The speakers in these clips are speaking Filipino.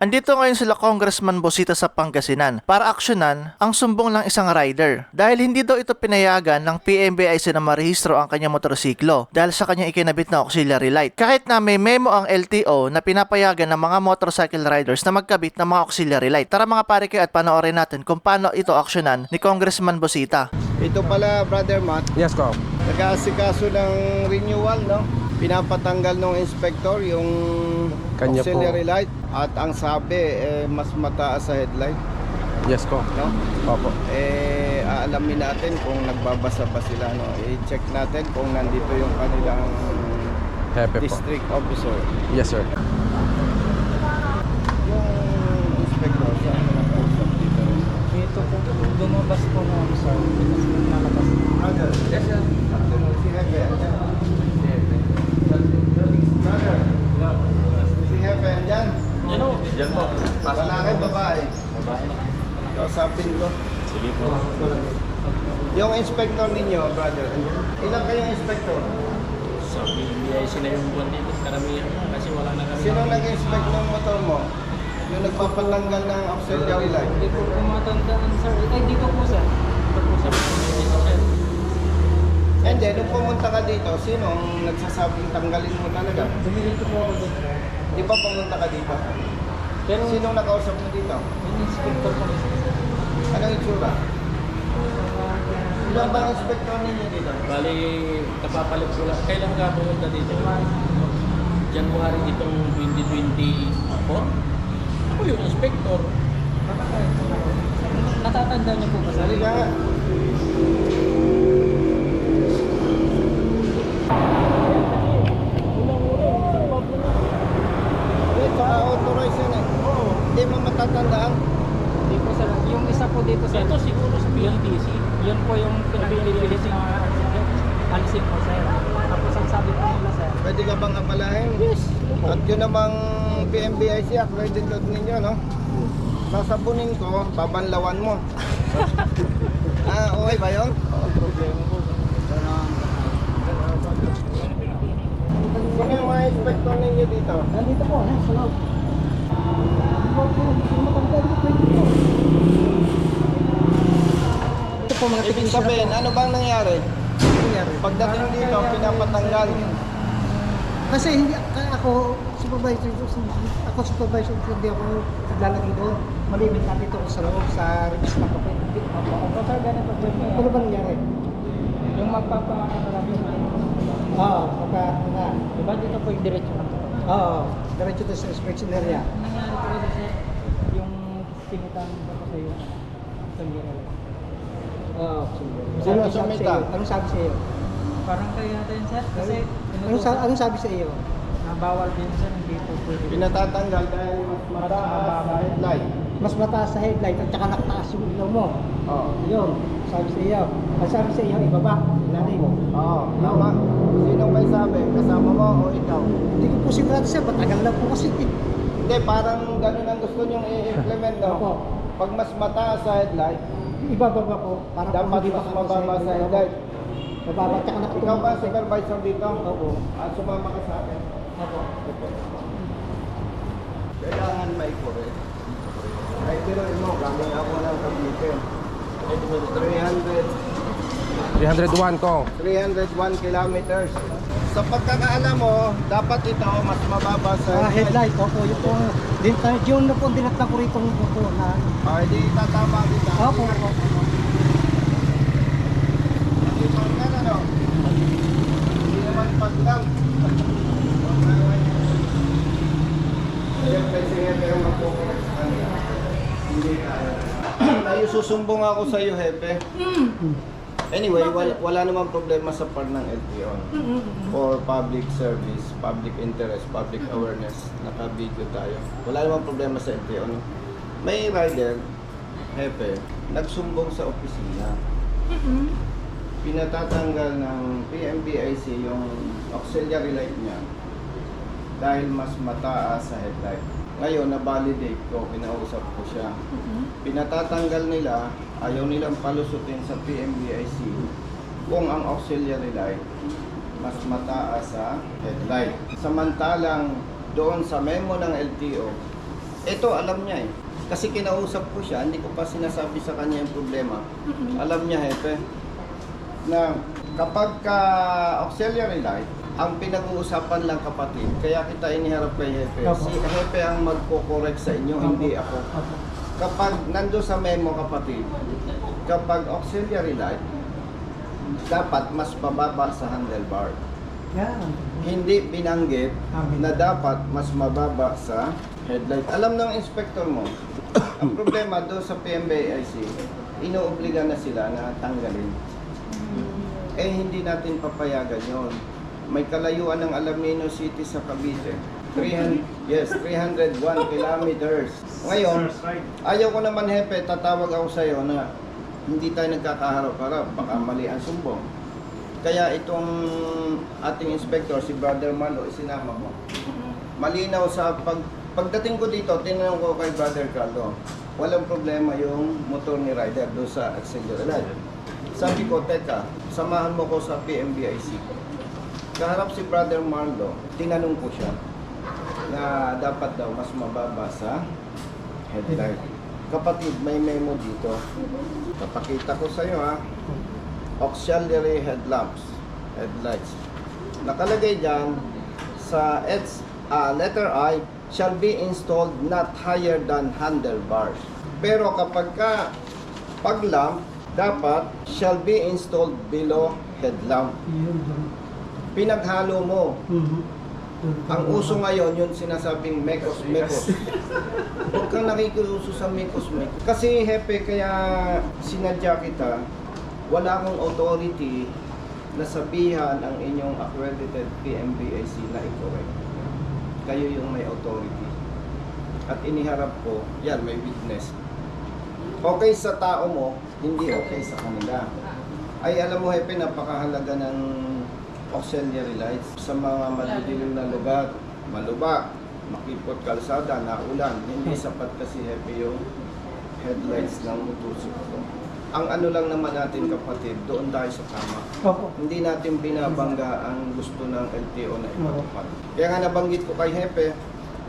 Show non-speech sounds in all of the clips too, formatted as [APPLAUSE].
Andito ngayon sila Congressman Bosita sa Pangasinan para aksyonan ang sumbong ng isang rider dahil hindi daw ito pinayagan ng PMBIC na marehistro ang kanyang motorsiklo dahil sa kanyang ikinabit na auxiliary light. Kahit na may memo ang LTO na pinapayagan ng mga motorcycle riders na magkabit ng mga auxiliary light. Tara mga pare kayo at panoorin natin kung paano ito aksyonan ni Congressman Bosita. Ito pala, Brother Matt, Yes, ko. Nag-aasikaso ng renewal, no? Pinapatanggal ng inspector yung Kanya po. auxiliary light at ang sabi, eh, mas mataas sa headlight, Yes, ko. no? Opo. Eh, aalamin natin kung nagbabasa pa sila, no? I-check natin kung nandito yung kanilang Hepe po. district officer. Yes, sir. Yung inspector, saan na nakausap dito rin? Dito po, lumabas po na ako sa Pinas na nalabas. Brother, yes, sir. Afternoon, si Hepe. andyan? Brother, si Hepe, andyan? Ano? Diyan po. Lalaki, babae. Babae. Kausapin ko. Sige po. Yung inspector ninyo, brother, ilan kayong inspector? So, BIC na yung buwan dito. Karamihan kasi wala na kami. Sino nag-inspect ng motor mo? Yung nagpapatanggal ng auxiliary light? Hindi po pumatandaan, sir. Ay, dito po, sir. Dito po, sir. And then, nung pumunta ka dito, sino ang nagsasabing tanggalin mo talaga? Dumilito po ako dito. Di ba pumunta ka dito? Pero, Sino ang nakausap mo dito? yung inspector po. Anong itsura? Ilan ba ang inspector ninyo dito? Bali, kapapalit ko lang. Kailan ka pumunta dito? January itong 2024. Ako yung inspector. Natatanda niyo po ba, sir? Halika nga. Eh. Hindi mo matatandaan. Hindi po sir. Yung isa po dito sir. Ito siguro sa PLDC. Yun po yung pinag-PLDC ng alisin po sir. Tapos ang sabi po nila sir. Pwede ka bang apalahin? Yes. At yun namang PMBIC accredited ninyo, no? Sasabunin ko, babanlawan mo. [LAUGHS] ah, okay ba yun? problema po. Sino yung mga inspector ninyo dito? Nandito po, eh, sa loob. Ito po mga Ibig sabihin, ano bang nangyari? Pagdating dito, pinapatanggal. Kasi hindi ako supervisor ako supervisor hindi ako naglalagay doon. Malimit natin ito sa loob sa ko. Hindi ako. Opo sir, ganito po. Ano ba nangyari? Yung magpapangarami na. Oo, maka na. Diba dito po yung diretso na? Oo, diretso to sa inspection area. Ang nangyari po yung pinitan ko po sa iyo. Sa Mira. Oo. Sino Anong sabi sa sumita? Anong sabi sa iyo? Parang kayo natin sir, kasi Anong, sa, anong sabi sa iyo? na bawal din sir, hindi po pwede. Pinatatanggal dahil mas mataas sa headlight. Mas mataas sa headlight at saka nakataas yung ilaw mo. Oo. Yun, sabi sa iyo. Ang sabi sa iyo, ibaba. Ilalim. Oo, tama. Sino may sabi? Kasama mo o ikaw? Hindi ko po sigurado sir, matagal na po kasi. Hindi, parang ganun ang gusto nyong i-implement, no? Opo. Pag mas mataas sa headlight, Ibababa po. Para dapat hindi mas mababa sa headlight. Mababa at saka Ikaw nakatulog. ba supervisor dito? Opo. Ah, sumama ka sa akin. Opo. Kailangan may correct. Ay, pero mo, kami ako lang Cavite. 300, 301 ko. 301 kilometers. Sa pagkakaalam mo, dapat ito mas mababa sa Ah, headlight. Opo, yung po. Din, yung na po dinatna ko rito ng po na. Ah, hindi tatama kita. Opo, opo. Hindi pa nga, ano? Hindi naman kaya. [CLEARS THROAT] Tayo susumbong ako sa iyo, Hepe. Anyway, wala, wala namang problema sa part ng LTO. For public service, public interest, public awareness, naka-video tayo. Wala namang problema sa LTO. No? May rider, Hepe, nagsumbong sa opisina. Pinatatanggal ng PMBIC yung auxiliary light niya dahil mas mataas sa headlight. Ngayon, na-validate ko, kinausap ko siya. Pinatatanggal nila, ayaw nilang palusutin sa PMBIC kung ang auxiliary light mas mataas sa headlight. Samantalang doon sa memo ng LTO, Ito, alam niya eh. Kasi kinausap ko siya, hindi ko pa sinasabi sa kanya yung problema. Alam niya, Hepe, na kapag ka auxiliary light, ang pinag-uusapan lang kapatid, kaya kita iniharap kay Hepe. Si Hepe ang magko-correct sa inyo, hindi ako. Kapag nando sa memo kapatid, kapag auxiliary light, dapat mas mababa sa handlebar. Yan. Hindi binanggit na dapat mas mababa sa headlight. Alam ng inspector mo, ang [COUGHS] problema doon sa PMBIC, inuobliga na sila na tanggalin. Eh hindi natin papayagan yon. May kalayuan ng Alamino City sa Cavite. 300, yes, 301 kilometers. Ngayon, ayaw ko naman hepe, tatawag ako sa iyo na hindi tayo nagkakaharap-harap, baka mali ang sumbong. Kaya itong ating inspector, si Brother Malo, isinama mo. Malinaw sa pag pagdating ko dito, tinanong ko kay Brother Carlo, walang problema yung motor ni Ryder doon sa auxiliary light. Sabi ko, teka, samahan mo ko sa PMBIC. Kaharap si Brother Marlo, tinanong ko siya na dapat daw mas mababa sa headlight. Kapatid, may memo dito. Papakita ko sa iyo ha. Auxiliary headlamps, headlights. Nakalagay dyan sa H, ah, letter I, shall be installed not higher than handlebars. Pero kapag ka pag lamp, dapat shall be installed below headlamp. Pinaghalo mo. Mhm. Ang uso ngayon, yung sinasabing mekos mekos. Huwag kang nakikiuso sa mekos mekos. Kasi hepe, kaya sinadya kita, wala akong authority na sabihan ang inyong accredited PMBAC na i-correct. Kayo yung may authority. At iniharap ko, yan, may witness. Okay sa tao mo, hindi okay sa kanila. Ay alam mo, Hepe, napakahalaga ng auxiliary lights sa mga madidilim na lugar, maluba, makipot kalsada, naulan. Hindi sapat kasi Hepe yung headlights ng motorsiklo. Ang ano lang naman natin kapatid, doon tayo sa tama. Opo. Hindi natin binabangga ang gusto ng LTO na ipatupad. Kaya nga nabanggit ko kay Hepe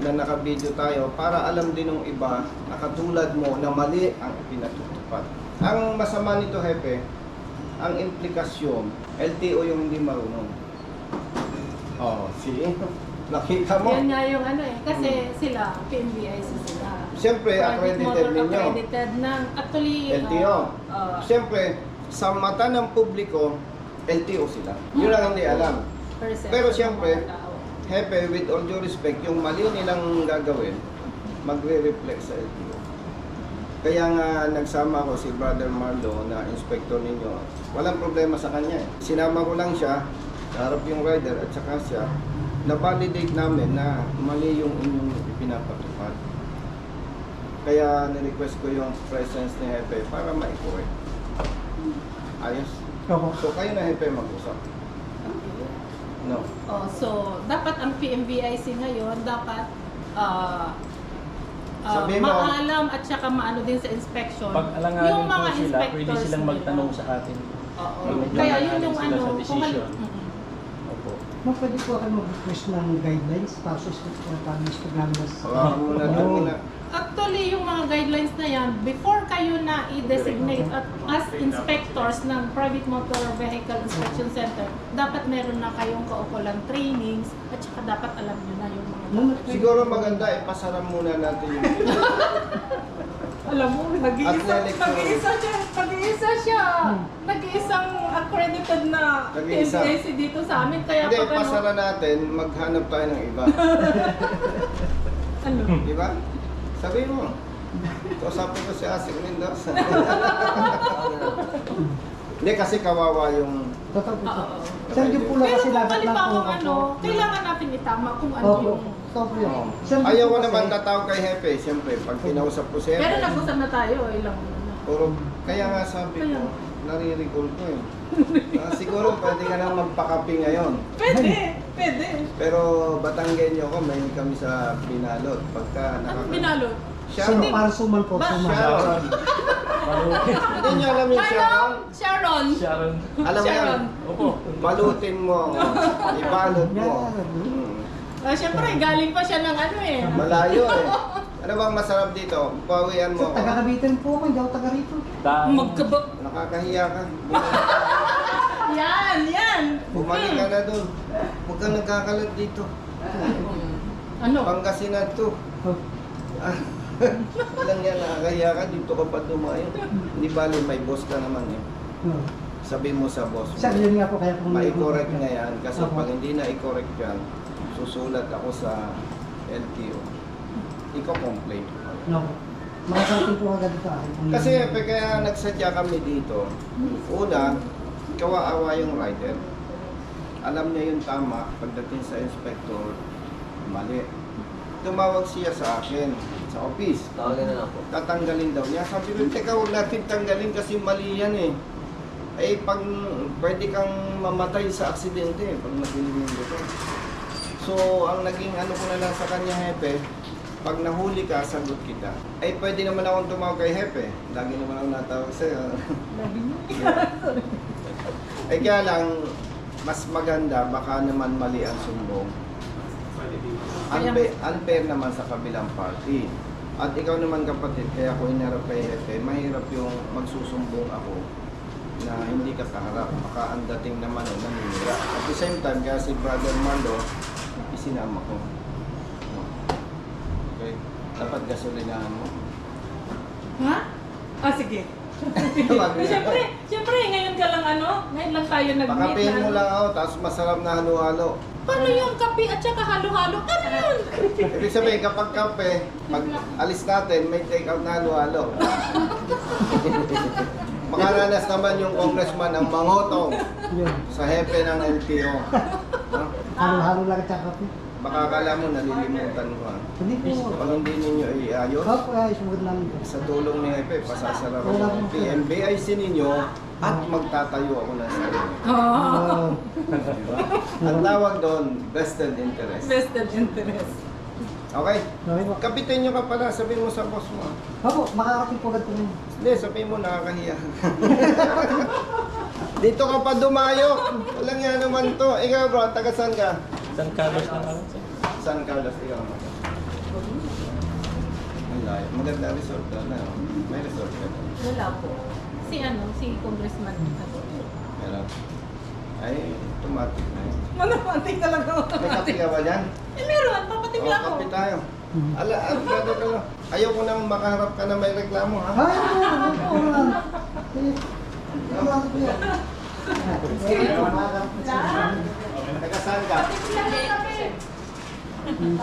na nakabideo tayo para alam din ng iba na katulad mo na mali ang pinatutupad. Ang masama nito Hepe, ang implikasyon, LTO yung hindi marunong. Oh, see? [LAUGHS] Nakita mo? Yan nga yung ano eh. Kasi sila, PMBIC sila. Siyempre, accredited ninyo. accredited ng, actually, LTO. uh, uh, Siyempre, sa mata ng publiko, LTO sila. Yun lang hindi alam. perception Pero siyempre. Hepe, with all due respect, yung mali nilang gagawin, magre-reflect sa LTO. Kaya nga nagsama ko si Brother Marlo na inspector ninyo. Walang problema sa kanya eh. Sinama ko lang siya, harap yung rider at saka siya, na-validate namin na mali yung inyong ipinapatupad. Kaya nirequest ko yung presence ni Hepe para ma-correct. Ayos. Opo. So kayo na Hepe mag-usap. No. Oh, so, dapat ang PMBIC ngayon, dapat uh, uh, mo. maalam at saka maano din sa inspection. Pag alanganin yung mga po sila, pwede inspectors silang magtanong sa atin. Oo. Kaya yun yung ano, kung ano- Mm-mm. Opo. Ma'am, pwede po ako mag-request ng guidelines tapos paano sa programas. Hawakan mo na ito muna. Actually, yung mga guidelines na yan, before kayo na i-designate at as inspectors ng Private Motor Vehicle Inspection Center, dapat meron na kayong kaukulang trainings at saka dapat alam nyo na yung. Siguro maganda, ipasaram muna natin yung [LAUGHS] Alam mo, nag-iisa, Athletic nag-iisa siya, nag-iisa siya. Nag-iisang accredited na Nag-iisa. Dito sa amin. Kaya Hindi, pag ano, pasara natin, maghanap tayo ng iba. [LAUGHS] ano, Di ba? Sabihin mo. Kausapin ko si Asik Mendoza. [LAUGHS] Hindi kasi kawawa yung... Totoo po. Oo. Sir, yung po lang Pero kasi kung lagat lang po halimbawa ano, kailangan natin itama kung ano Opo. yung... Totoo po yun. Sir, Ayaw po ko kasi- naman tatawag kay Hepe. Siyempre, pag kinausap ko si Pero Hepe, nag-usap na tayo, ilang ano. puro, kaya nga sabi ko, naririgol ko eh. Ah, siguro pwede ka nang magpakapi ngayon. Pwede, pwede. Pero Batanggenyo ko, may kami sa Binalot. Pagka Ano nakaka... binalot? Sino Sharon. para suman po, Ba- suman. Sharon. Hindi niyo alam yung Sharon? Sharon. Sharon. Alam mo yan? Sharon. Opo. Balutin mo. Ibalot mo. Hmm. Ah, Siyempre, galing pa siya ng ano eh. Malayo eh. [LAUGHS] Ano bang masarap dito? Pawian mo So, ako. taga-Cavite po ako, hindi ako taga rito. Magkaba... Nakakahiya ka. [LAUGHS] Yan, yan! Bumalik ka na doon. Huwag ka nagkakalat dito. Ano? Pangasinan to. Ah, Lang yan, nakakahiya ka. Dito ka pa dumayo. Hindi bali, may boss ka naman eh. Oh. Sabi mo sa boss Sa mo. yun nga po kaya kung Ma-correct na yan. Kasi Opo. pag hindi na i-correct yan, susulat ako sa LTO. Ikaw complain. No. Makakarating po agad ito. ah. Kasi pe, kaya nagsadya kami dito. Una, kawawa yung rider. Alam niya yung tama. Pagdating sa inspector, mali. Tumawag siya sa akin sa office. Tawagin na lang po. Tatanggalin daw niya. Sabi ko, teka, huwag natin tanggalin kasi mali yan eh. Eh, pag pwede kang mamatay sa aksidente pag nadilim yung buto. So, ang naging ano ko na lang sa kanya, Hepe, pag nahuli ka, sagot kita. Eh, pwede naman akong tumawag kay Hepe. Lagi naman ako natawag sa'yo. [LAUGHS] eh, kaya lang, mas maganda, baka naman mali ang sumbong. Unfair, unfair naman sa kabilang party. At ikaw naman kapatid, kaya ako hinarap kay Hepe, mahirap yung magsusumbong ako na hindi ka kaharap. Baka ang dating naman ay naninira. At the same time, kaya si Brother Marlo, isinama ko. Okay? Dapat gasolinahan mo. Ha? Ah, sige. siyempre, siyempre, ngayon ka lang ano, ngayon lang tayo nag-meet Pakapein mo na. lang ako, tapos masarap na halo-halo. Paano yung kape at saka halo-halo? Ano yun? Ibig sabihin, kapag kape, pag alis natin, may take out na halo-halo. [LAUGHS] Makaranas naman yung congressman ang mangotong sa hepe ng LTO. No? [LAUGHS] Halo-halo lang at saka po. Baka akala mo nalilimutan ko. ah. Hindi po. Pag hindi ninyo iayos, Opo, ay, sa tulong ni Hepe, pasasara ko. PMBIC ninyo at magtatayo ako ng sarili. Oh, Oh. Diba? Ang tawag doon, vested interest. vested interest. Okay? Okay po. Kapitin nyo ka pala, sabihin mo sa boss mo. Opo, makakarating po agad po. ngayon. Hindi, sabihin mo nakakahiya. [LAUGHS] Dito ka pa dumayo. Walang yan naman to. Ikaw bro, taga saan ka? San Carlos na lang sir. San Carlos, ikaw naman. Ang layo. Maganda resort ka na. May resort ka na. Wala po. Si ano, si congressman. Meron. Ay, automatic na yun. [LAUGHS] Manamantik talaga. May kape ka ba dyan? Eh, meron. Papating Oo, lang ako. kape tayo. Ala, ah, brother ka lang. Ayaw ko nang makaharap ka na may reklamo, ha? Ay, ano, ano, ano, ano. Eh, ano, ano po yan? Eh, makakarating po siya. Taga saan ka? Hmm.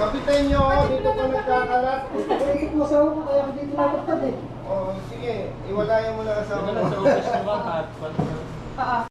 Kapitan nyo, dito ka nagkakalat. Eh, ito po sa ako, kaya ako dito nakapagtad eh. Oh, sige, iwalayan mo na asawa mo. Dala sa office ng bata at ah, ah.